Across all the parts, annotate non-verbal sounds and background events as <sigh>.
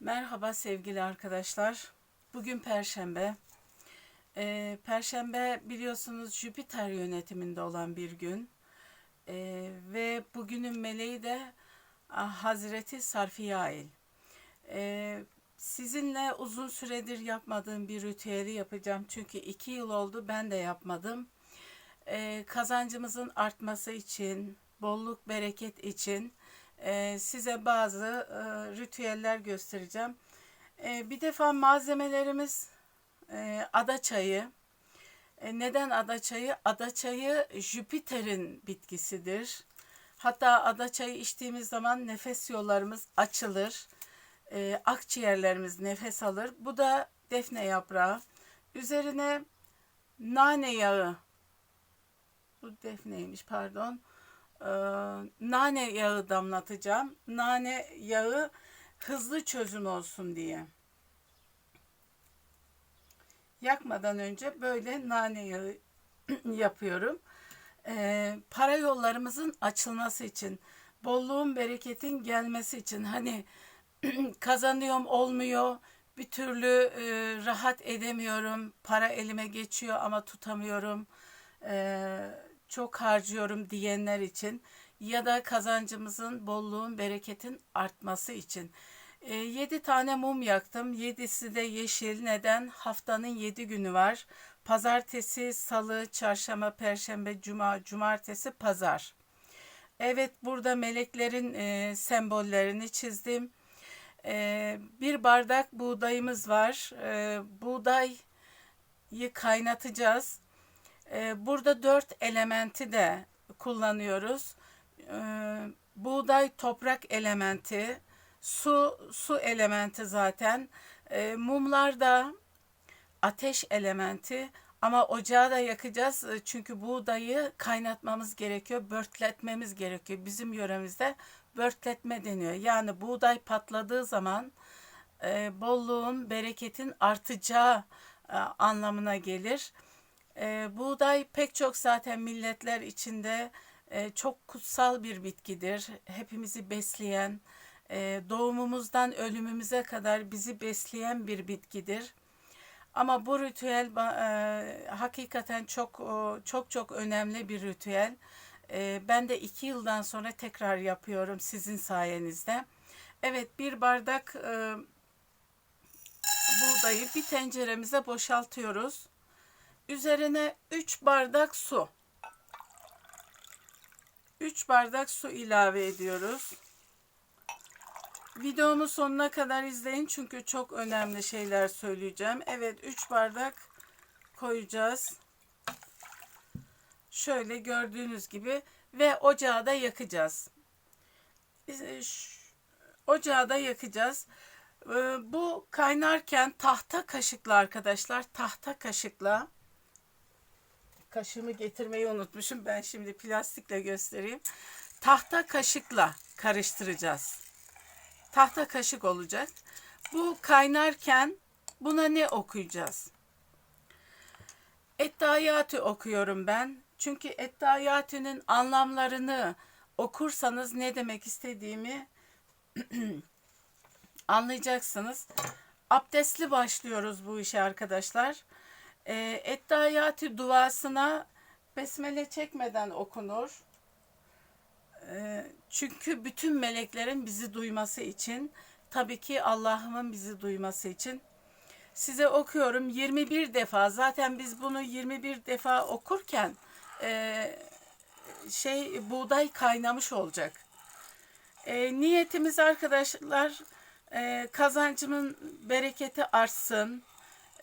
Merhaba sevgili arkadaşlar. Bugün Perşembe. Ee, Perşembe biliyorsunuz Jüpiter yönetiminde olan bir gün. Ee, ve bugünün meleği de ah, Hazreti Sarfiyail. Ee, sizinle uzun süredir yapmadığım bir ritüeli yapacağım. Çünkü iki yıl oldu ben de yapmadım. Ee, kazancımızın artması için, bolluk bereket için e, size bazı e, ritüeller göstereceğim. E, bir defa malzemelerimiz e, ada çayı. E, neden ada çayı? Ada çayı Jüpiter'in bitkisidir. Hatta ada çayı içtiğimiz zaman nefes yollarımız açılır. Akciğerlerimiz nefes alır. Bu da defne yaprağı. Üzerine nane yağı. Bu defneymiş pardon e, nane yağı damlatacağım. Nane yağı hızlı çözüm olsun diye. Yakmadan önce böyle nane yağı <clears throat> yapıyorum. E, para yollarımızın açılması için, bolluğun, bereketin gelmesi için hani <clears throat> kazanıyorum olmuyor, bir türlü e, rahat edemiyorum, para elime geçiyor ama tutamıyorum. E, çok harcıyorum diyenler için ya da kazancımızın, bolluğun, bereketin artması için. E, 7 tane mum yaktım. 7'si de yeşil. Neden? Haftanın 7 günü var. Pazartesi, salı, çarşamba, perşembe, cuma, cumartesi, pazar. Evet burada meleklerin e, sembollerini çizdim. E, bir bardak buğdayımız var. E, buğdayı kaynatacağız. Ee, burada dört elementi de kullanıyoruz. Ee, buğday toprak elementi, su su elementi zaten. Ee, mumlar da ateş elementi ama ocağı da yakacağız çünkü buğdayı kaynatmamız gerekiyor, börtletmemiz gerekiyor. Bizim yöremizde börtletme deniyor. Yani buğday patladığı zaman e, bolluğun, bereketin artacağı e, anlamına gelir. E, buğday pek çok zaten milletler içinde e, çok kutsal bir bitkidir. Hepimizi besleyen, e, doğumumuzdan ölümümüze kadar bizi besleyen bir bitkidir. Ama bu ritüel e, hakikaten çok çok çok önemli bir ritüel. E, ben de iki yıldan sonra tekrar yapıyorum sizin sayenizde. Evet bir bardak e, buğdayı bir tenceremize boşaltıyoruz. Üzerine 3 bardak su. 3 bardak su ilave ediyoruz. Videomu sonuna kadar izleyin çünkü çok önemli şeyler söyleyeceğim. Evet 3 bardak koyacağız. Şöyle gördüğünüz gibi ve ocağı da yakacağız. Ocağı da yakacağız. Ee, bu kaynarken tahta kaşıkla arkadaşlar tahta kaşıkla kaşığımı getirmeyi unutmuşum. Ben şimdi plastikle göstereyim. Tahta kaşıkla karıştıracağız. Tahta kaşık olacak. Bu kaynarken buna ne okuyacağız? Ettayatı okuyorum ben. Çünkü Ettayatü'nün anlamlarını okursanız ne demek istediğimi <clears throat> anlayacaksınız. Abdestli başlıyoruz bu işe arkadaşlar. E, Ettayati duasına besmele çekmeden okunur. E, çünkü bütün meleklerin bizi duyması için, tabii ki Allah'ımın bizi duyması için size okuyorum 21 defa. Zaten biz bunu 21 defa okurken e, şey buğday kaynamış olacak. E, niyetimiz arkadaşlar e, kazancımın bereketi artsın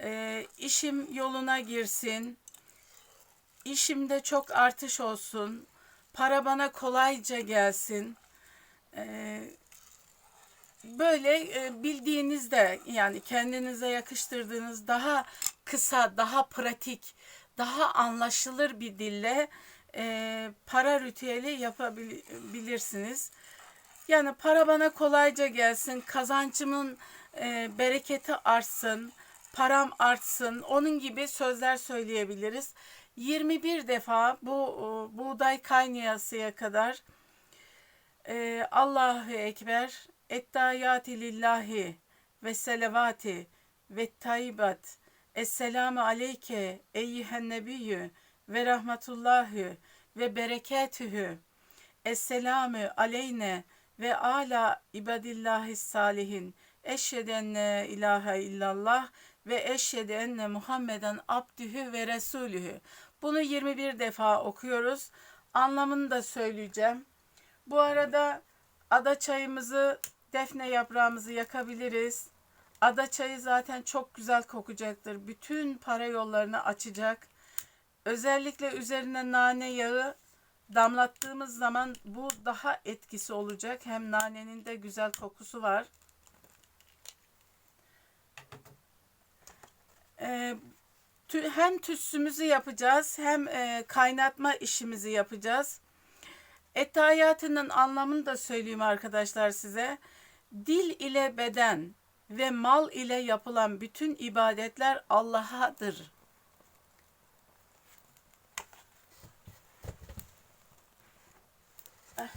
e, işim yoluna girsin, işimde çok artış olsun, para bana kolayca gelsin. E, böyle e, bildiğinizde yani kendinize yakıştırdığınız daha kısa, daha pratik, daha anlaşılır bir dille e, para ritüeli yapabilirsiniz. Yani para bana kolayca gelsin, kazancımın e, bereketi artsın, param artsın. Onun gibi sözler söyleyebiliriz. 21 defa bu e, buğday kaynayasıya kadar e, Allahu Ekber, Ettayati lillahi ve selavati ve tayyibat. Esselamu aleyke eyyühen nebiyyü ve rahmetullahi ve berekatühü. Esselamu aleyne ve ala ibadillahi salihin. Eşhedü enne ilahe illallah ve eşhedü enne Muhammeden abdühü ve resulühü. Bunu 21 defa okuyoruz. Anlamını da söyleyeceğim. Bu arada ada çayımızı, defne yaprağımızı yakabiliriz. Ada çayı zaten çok güzel kokacaktır. Bütün para yollarını açacak. Özellikle üzerine nane yağı damlattığımız zaman bu daha etkisi olacak. Hem nanenin de güzel kokusu var. Ee, hem tütsümüzü yapacağız hem e, kaynatma işimizi yapacağız. Ettehiyatının anlamını da söyleyeyim arkadaşlar size. Dil ile beden ve mal ile yapılan bütün ibadetler Allah'adır. Ah,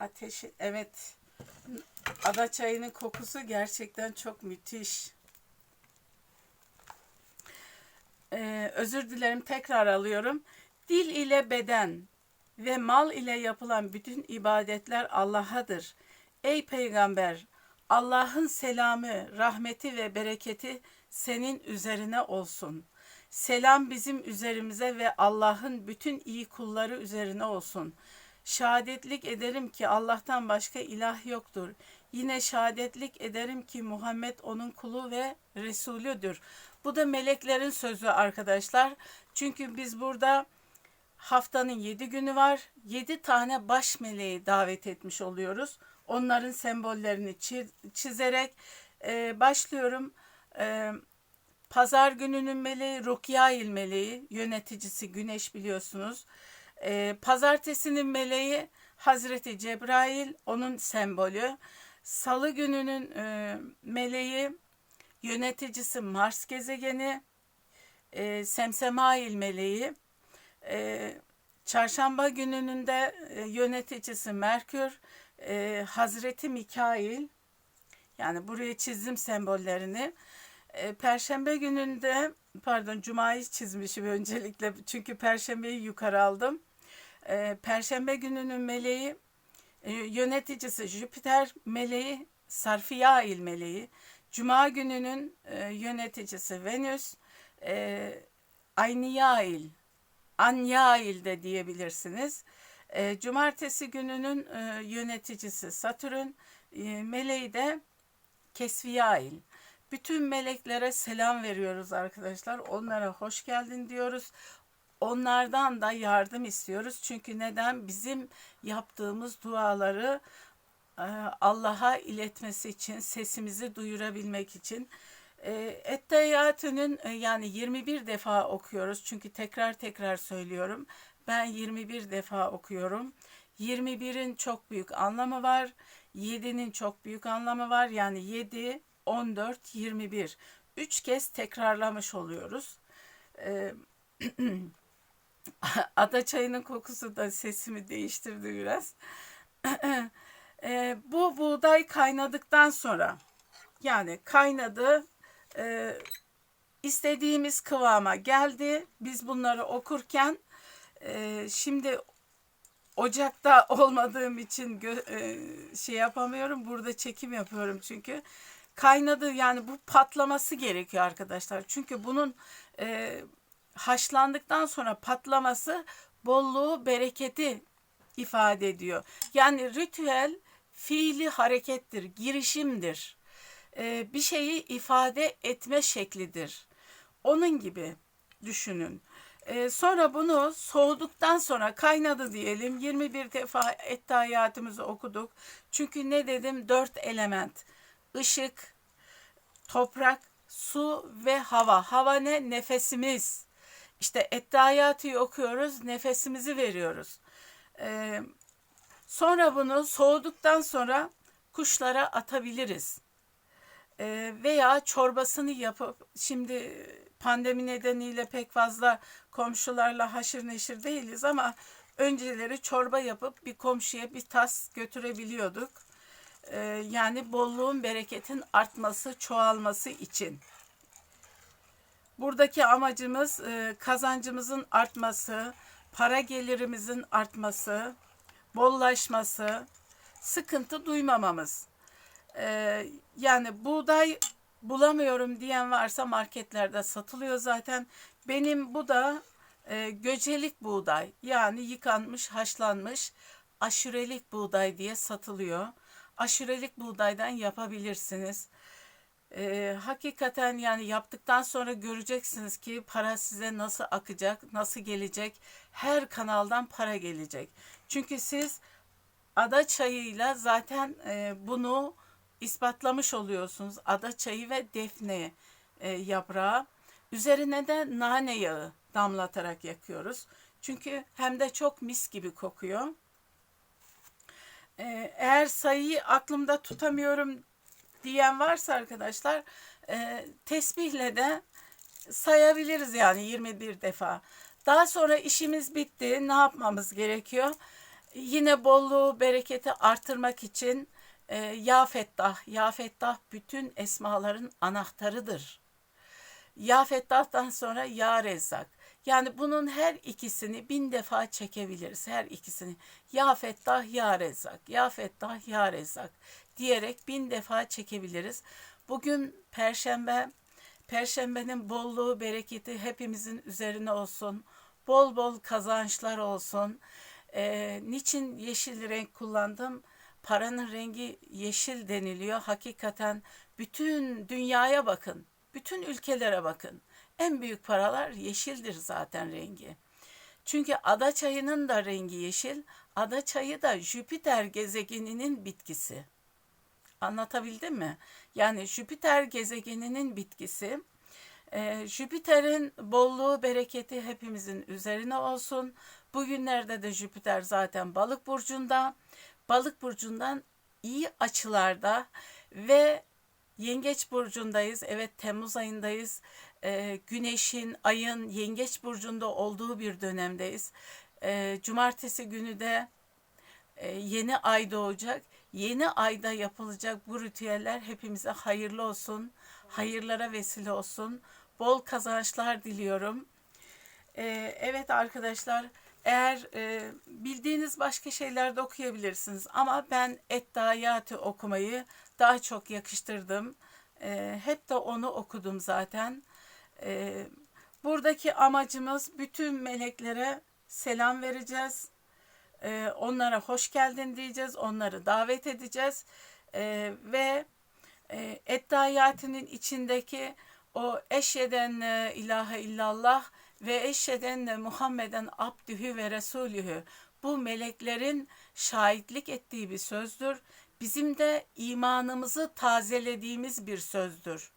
Ateşi, evet. Ada çayının kokusu gerçekten çok müthiş. Ee, özür dilerim tekrar alıyorum. Dil ile beden ve mal ile yapılan bütün ibadetler Allah'adır. Ey peygamber, Allah'ın selamı, rahmeti ve bereketi senin üzerine olsun. Selam bizim üzerimize ve Allah'ın bütün iyi kulları üzerine olsun. Şahadetlik ederim ki Allah'tan başka ilah yoktur. Yine şahadetlik ederim ki Muhammed onun kulu ve Resulüdür. Bu da meleklerin sözü arkadaşlar. Çünkü biz burada haftanın yedi günü var. Yedi tane baş meleği davet etmiş oluyoruz. Onların sembollerini çi- çizerek e, başlıyorum. E, Pazar gününün meleği Rukyail meleği, yöneticisi Güneş biliyorsunuz. E, pazartesinin meleği Hazreti Cebrail, onun sembolü. Salı gününün e, meleği yöneticisi Mars gezegeni, e, Semsemail meleği. E, çarşamba gününün de e, yöneticisi Merkür, e, Hazreti Mikail. Yani buraya çizdim sembollerini. E, Perşembe gününde pardon Cuma'yı çizmişim öncelikle çünkü Perşembeyi yukarı aldım. E, Perşembe gününün meleği e, yöneticisi Jüpiter meleği Sarfiyail meleği. Cuma gününün e, yöneticisi Venüs e, Ayniyail Anyail de diyebilirsiniz. E, Cumartesi gününün e, yöneticisi Satürn, e, meleği de Kesviyail. Bütün meleklere selam veriyoruz arkadaşlar. Onlara hoş geldin diyoruz. Onlardan da yardım istiyoruz. Çünkü neden? Bizim yaptığımız duaları Allah'a iletmesi için, sesimizi duyurabilmek için. E, Ettehiyatü'nün e, yani 21 defa okuyoruz. Çünkü tekrar tekrar söylüyorum. Ben 21 defa okuyorum. 21'in çok büyük anlamı var. 7'nin çok büyük anlamı var. Yani 7, 14, 21. Üç kez tekrarlamış oluyoruz. <clears throat> Ada çayının kokusu da sesimi değiştirdi biraz. <clears throat> Ee, bu buğday kaynadıktan sonra yani kaynadı e, istediğimiz kıvama geldi. Biz bunları okurken e, şimdi ocakta <laughs> olmadığım için e, şey yapamıyorum. Burada çekim yapıyorum çünkü. Kaynadı yani bu patlaması gerekiyor arkadaşlar. Çünkü bunun e, haşlandıktan sonra patlaması bolluğu, bereketi ifade ediyor. Yani ritüel fiili harekettir, girişimdir. E, bir şeyi ifade etme şeklidir. Onun gibi düşünün. Ee, sonra bunu soğuduktan sonra kaynadı diyelim. 21 defa ettehiyatımızı okuduk. Çünkü ne dedim? Dört element. Işık, toprak, su ve hava. Hava ne? Nefesimiz. İşte ettehiyatı okuyoruz, nefesimizi veriyoruz. Ee, sonra bunu soğuduktan sonra kuşlara atabiliriz. Ee, veya çorbasını yapıp şimdi pandemi nedeniyle pek fazla komşularla haşır neşir değiliz ama önceleri çorba yapıp bir komşuya bir tas götürebiliyorduk. e, yani bolluğun, bereketin artması, çoğalması için. Buradaki amacımız e, kazancımızın artması, para gelirimizin artması, bollaşması, sıkıntı duymamamız. E, yani buğday bulamıyorum diyen varsa marketlerde satılıyor zaten. Benim bu da e, göcelik buğday yani yıkanmış, haşlanmış aşurelik buğday diye satılıyor. Aşurelik buğdaydan yapabilirsiniz. Ee, hakikaten yani yaptıktan sonra göreceksiniz ki para size nasıl akacak, nasıl gelecek. Her kanaldan para gelecek. Çünkü siz ada çayıyla zaten e, bunu ispatlamış oluyorsunuz. Ada çayı ve defne e, yaprağı. Üzerine de nane yağı damlatarak yakıyoruz. Çünkü hem de çok mis gibi kokuyor. Ee, eğer sayıyı aklımda tutamıyorum diyen varsa arkadaşlar e, tesbihle de sayabiliriz yani 21 defa. Daha sonra işimiz bitti. Ne yapmamız gerekiyor? Yine bolluğu, bereketi artırmak için e, Ya Fettah, Ya Fettah bütün esmaların anahtarıdır. Ya Fettah'tan sonra Ya Rezzak. Yani bunun her ikisini bin defa çekebiliriz. Her ikisini. Ya Fettah, Ya Rezzak. Ya Fettah, Ya Rezzak diyerek bin defa çekebiliriz. Bugün Perşembe. Perşembenin bolluğu, bereketi hepimizin üzerine olsun. Bol bol kazançlar olsun. Ee, niçin yeşil renk kullandım? Paranın rengi yeşil deniliyor. Hakikaten bütün dünyaya bakın. Bütün ülkelere bakın. En büyük paralar yeşildir zaten rengi. Çünkü ada çayının da rengi yeşil. Ada çayı da Jüpiter gezegeninin bitkisi. Anlatabildim mi? Yani Jüpiter gezegeninin bitkisi. Ee, Jüpiter'in bolluğu, bereketi hepimizin üzerine olsun. Bugünlerde de Jüpiter zaten balık burcunda. Balık burcundan iyi açılarda ve Yengeç burcundayız. Evet Temmuz ayındayız. Ee, güneşin, ayın Yengeç burcunda olduğu bir dönemdeyiz. Ee, cumartesi günü de e, yeni ay doğacak. Yeni ayda yapılacak bu ritüeller hepimize hayırlı olsun. Hayırlara vesile olsun. Bol kazançlar diliyorum. Ee, evet arkadaşlar eğer e, bildiğiniz başka şeyler de okuyabilirsiniz ama ben Ettayatı okumayı daha çok yakıştırdım. E, hep de onu okudum zaten. E, buradaki amacımız bütün meleklere selam vereceğiz. E, onlara hoş geldin diyeceğiz. Onları davet edeceğiz. E, ve e, Ettayatının içindeki o eşheden ilahe illallah ve eşheden Muhammeden abdühü ve resulühü bu meleklerin şahitlik ettiği bir sözdür. Bizim de imanımızı tazelediğimiz bir sözdür.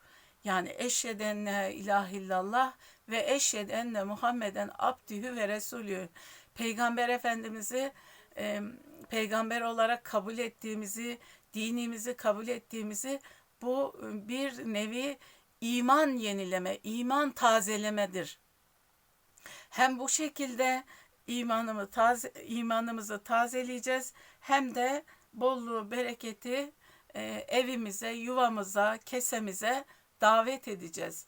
Yani eşheden ilahe illallah ve eşheden Muhammeden abdühü ve resulühü. Peygamber Efendimiz'i e, peygamber olarak kabul ettiğimizi, dinimizi kabul ettiğimizi bu bir nevi iman yenileme, iman tazelemedir. Hem bu şekilde imanımı taze, imanımızı tazeleyeceğiz hem de bolluğu, bereketi e, evimize, yuvamıza, kesemize davet edeceğiz.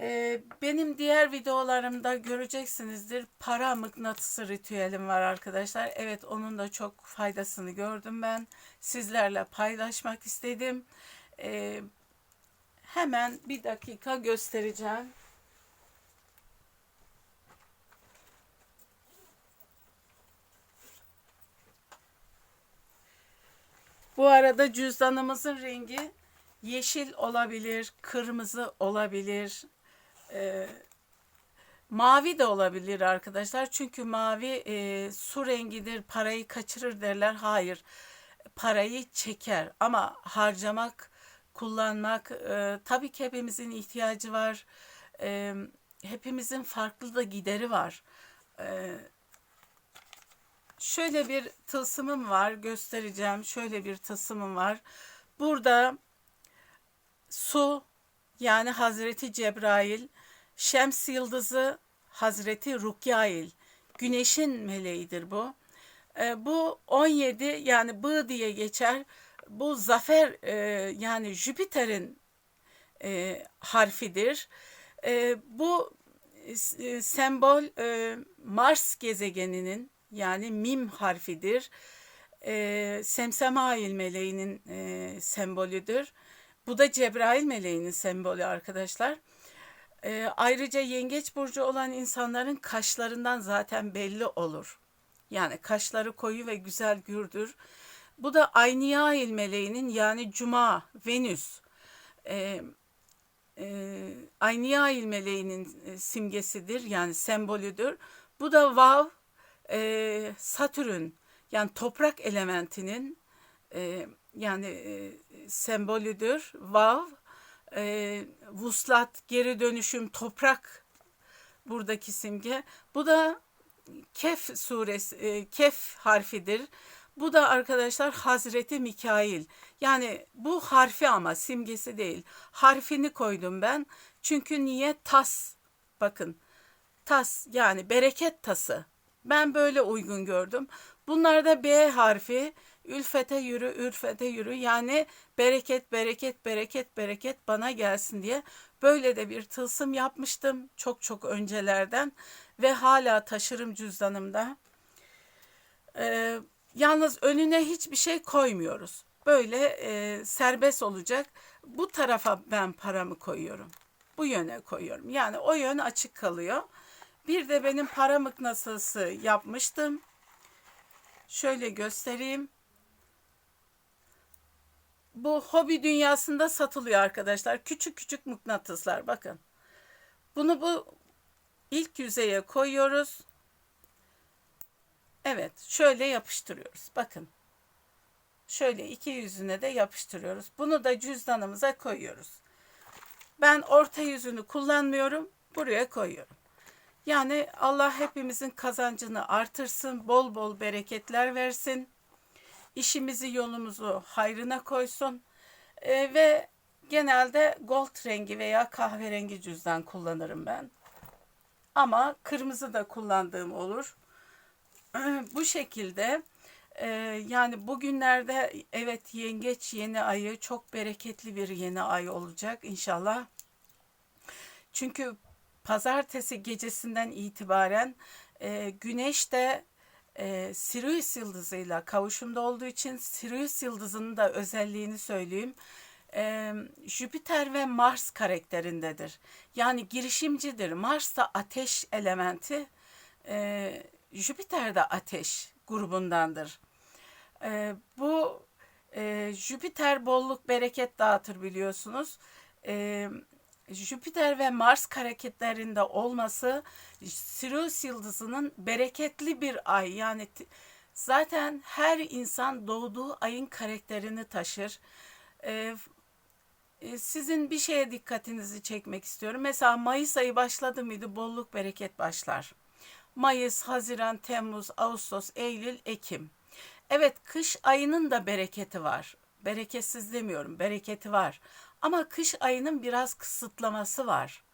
E, benim diğer videolarımda göreceksinizdir. Para mıknatısı ritüelim var arkadaşlar. Evet onun da çok faydasını gördüm ben. Sizlerle paylaşmak istedim. E, hemen bir dakika göstereceğim. Bu arada cüzdanımızın rengi yeşil olabilir, kırmızı olabilir, e, mavi de olabilir arkadaşlar. Çünkü mavi e, su rengidir, parayı kaçırır derler. Hayır, parayı çeker ama harcamak, kullanmak e, tabii ki hepimizin ihtiyacı var. E, hepimizin farklı da gideri var. E, şöyle bir tılsımım var göstereceğim. Şöyle bir tılsımım var. Burada su yani Hazreti Cebrail, Şems yıldızı Hazreti Rukyail, güneşin meleğidir bu. E, bu 17 yani bı diye geçer. bu zafer e, yani Jüpiter'in e, harfidir. E, bu sembol Mars gezegeninin yani Mim harfidir. E, Semsemail meleğinin e, sembolüdür. Bu da Cebrail meleğinin sembolü arkadaşlar. E, ayrıca yengeç burcu olan insanların kaşlarından zaten belli olur. Yani kaşları koyu ve güzel gürdür. Bu da Ayniyail meleğinin yani Cuma, Venüs. E, e, Ayniyail meleğinin simgesidir yani sembolüdür. Bu da Vav, e, Satürn yani toprak elementinin e, yani e, sembolüdür. Vav, e, vuslat, geri dönüşüm, toprak buradaki simge. Bu da Kef suresi, e, Kef harfidir. Bu da arkadaşlar Hazreti Mikail. Yani bu harfi ama simgesi değil. Harfini koydum ben. Çünkü niye? Tas. Bakın. Tas yani bereket tası. Ben böyle uygun gördüm. Bunlar da B harfi. Ülfete yürü, ürfete yürü. Yani bereket, bereket, bereket, bereket bana gelsin diye böyle de bir tılsım yapmıştım çok çok öncelerden ve hala taşırım cüzdanımda. Ee, yalnız önüne hiçbir şey koymuyoruz. Böyle e, serbest olacak. Bu tarafa ben paramı koyuyorum. Bu yöne koyuyorum. Yani o yön açık kalıyor. Bir de benim para mıknatısı yapmıştım. Şöyle göstereyim. Bu hobi dünyasında satılıyor arkadaşlar. Küçük küçük mıknatıslar bakın. Bunu bu ilk yüzeye koyuyoruz. Evet şöyle yapıştırıyoruz. Bakın. Şöyle iki yüzüne de yapıştırıyoruz. Bunu da cüzdanımıza koyuyoruz. Ben orta yüzünü kullanmıyorum. Buraya koyuyorum. Yani Allah hepimizin kazancını artırsın, bol bol bereketler versin. İşimizi yolumuzu hayrına koysun. E, ve genelde gold rengi veya kahverengi cüzdan kullanırım ben. Ama kırmızı da kullandığım olur. <clears throat> Bu şekilde e, yani bugünlerde evet yengeç yeni ayı çok bereketli bir yeni ay olacak inşallah. Çünkü pazartesi gecesinden itibaren e, güneş de e, Sirius yıldızıyla kavuşumda olduğu için Sirius yıldızının da özelliğini söyleyeyim. E, Jüpiter ve Mars karakterindedir. Yani girişimcidir. Mars da ateş elementi. E, Jüpiter de ateş grubundandır. E, bu e, Jüpiter bolluk bereket dağıtır biliyorsunuz. E, Jüpiter ve Mars hareketlerinde olması Sirius yıldızının bereketli bir ay. Yani zaten her insan doğduğu ayın karakterini taşır. Ee, e, sizin bir şeye dikkatinizi çekmek istiyorum. Mesela Mayıs ayı başladı mıydı bolluk bereket başlar. Mayıs, Haziran, Temmuz, Ağustos, Eylül, Ekim. Evet kış ayının da bereketi var. Bereketsiz demiyorum, bereketi var. Ama kış ayının biraz kısıtlaması var.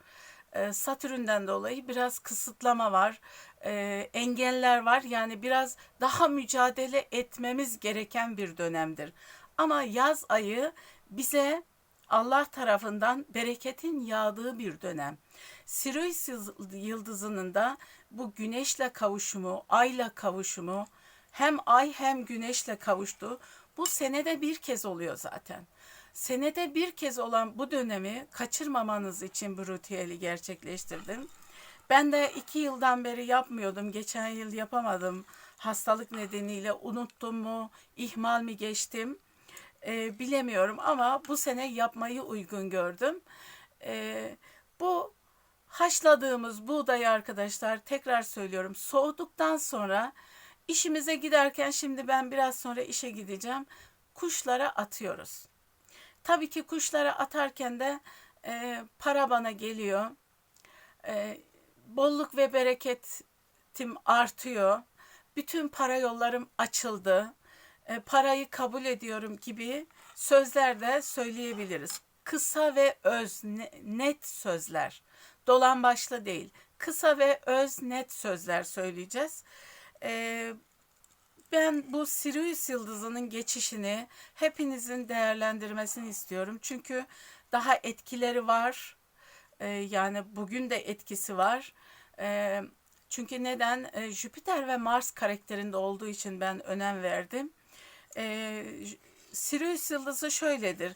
Ee, Satürn'den dolayı biraz kısıtlama var. Ee, engeller var. Yani biraz daha mücadele etmemiz gereken bir dönemdir. Ama yaz ayı bize Allah tarafından bereketin yağdığı bir dönem. Sirius yıldızının da bu güneşle kavuşumu, ayla kavuşumu, hem ay hem güneşle kavuştu. Bu senede bir kez oluyor zaten. Senede bir kez olan bu dönemi kaçırmamanız için bu ritüeli gerçekleştirdim. Ben de iki yıldan beri yapmıyordum. Geçen yıl yapamadım. Hastalık nedeniyle unuttum mu, ihmal mi geçtim e, bilemiyorum ama bu sene yapmayı uygun gördüm. E, bu haşladığımız buğdayı arkadaşlar tekrar söylüyorum soğuduktan sonra işimize giderken şimdi ben biraz sonra işe gideceğim kuşlara atıyoruz. Tabii ki kuşlara atarken de e, para bana geliyor. E, bolluk ve bereketim artıyor. Bütün para yollarım açıldı. E, parayı kabul ediyorum gibi sözler de söyleyebiliriz. Kısa ve öz, net sözler. Dolan başlı değil. Kısa ve öz, net sözler söyleyeceğiz. E, ben bu Sirius yıldızının geçişini hepinizin değerlendirmesini istiyorum. Çünkü daha etkileri var. Ee, yani bugün de etkisi var. Ee, çünkü neden? Ee, Jüpiter ve Mars karakterinde olduğu için ben önem verdim. Ee, Sirius yıldızı şöyledir.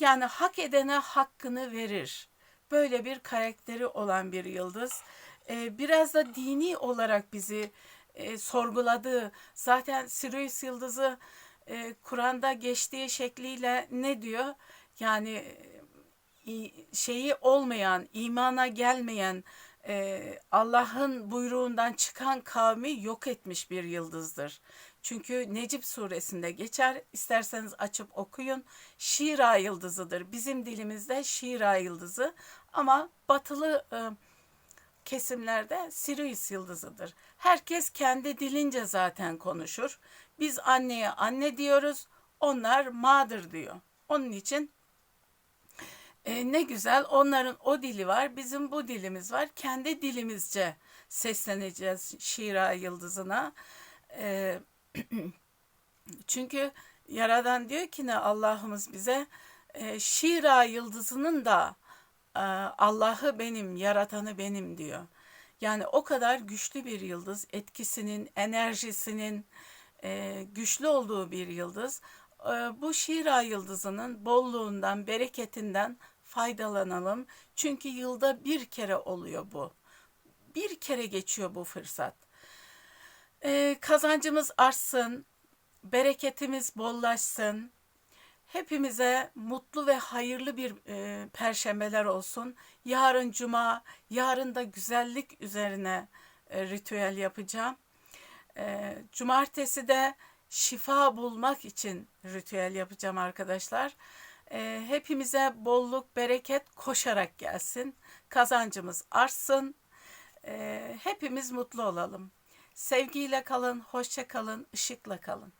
Yani hak edene hakkını verir. Böyle bir karakteri olan bir yıldız. Ee, biraz da dini olarak bizi e, sorguladığı zaten Sirius yıldızı e, Kur'an'da geçtiği şekliyle ne diyor? Yani e, şeyi olmayan, imana gelmeyen, e, Allah'ın buyruğundan çıkan kavmi yok etmiş bir yıldızdır. Çünkü Necip suresinde geçer. İsterseniz açıp okuyun. Şira yıldızıdır. Bizim dilimizde Şira yıldızı ama batılı e, kesimlerde Sirius yıldızıdır. Herkes kendi dilince zaten konuşur. Biz anneye anne diyoruz. Onlar mother diyor. Onun için e, ne güzel onların o dili var, bizim bu dilimiz var. Kendi dilimizce sesleneceğiz Şira yıldızına. E, <clears throat> çünkü Yaradan diyor ki ne Allah'ımız bize e, Şira yıldızının da Allah'ı benim, yaratanı benim diyor. Yani o kadar güçlü bir yıldız, etkisinin, enerjisinin e, güçlü olduğu bir yıldız. E, bu Şira yıldızının bolluğundan, bereketinden faydalanalım. Çünkü yılda bir kere oluyor bu. Bir kere geçiyor bu fırsat. E, kazancımız artsın, bereketimiz bollaşsın. Hepimize mutlu ve hayırlı bir e, perşembeler olsun. Yarın cuma, yarın da güzellik üzerine e, ritüel yapacağım. E, cumartesi de şifa bulmak için ritüel yapacağım arkadaşlar. E, hepimize bolluk, bereket koşarak gelsin. Kazancımız artsın. E, hepimiz mutlu olalım. Sevgiyle kalın, hoşça kalın, ışıkla kalın.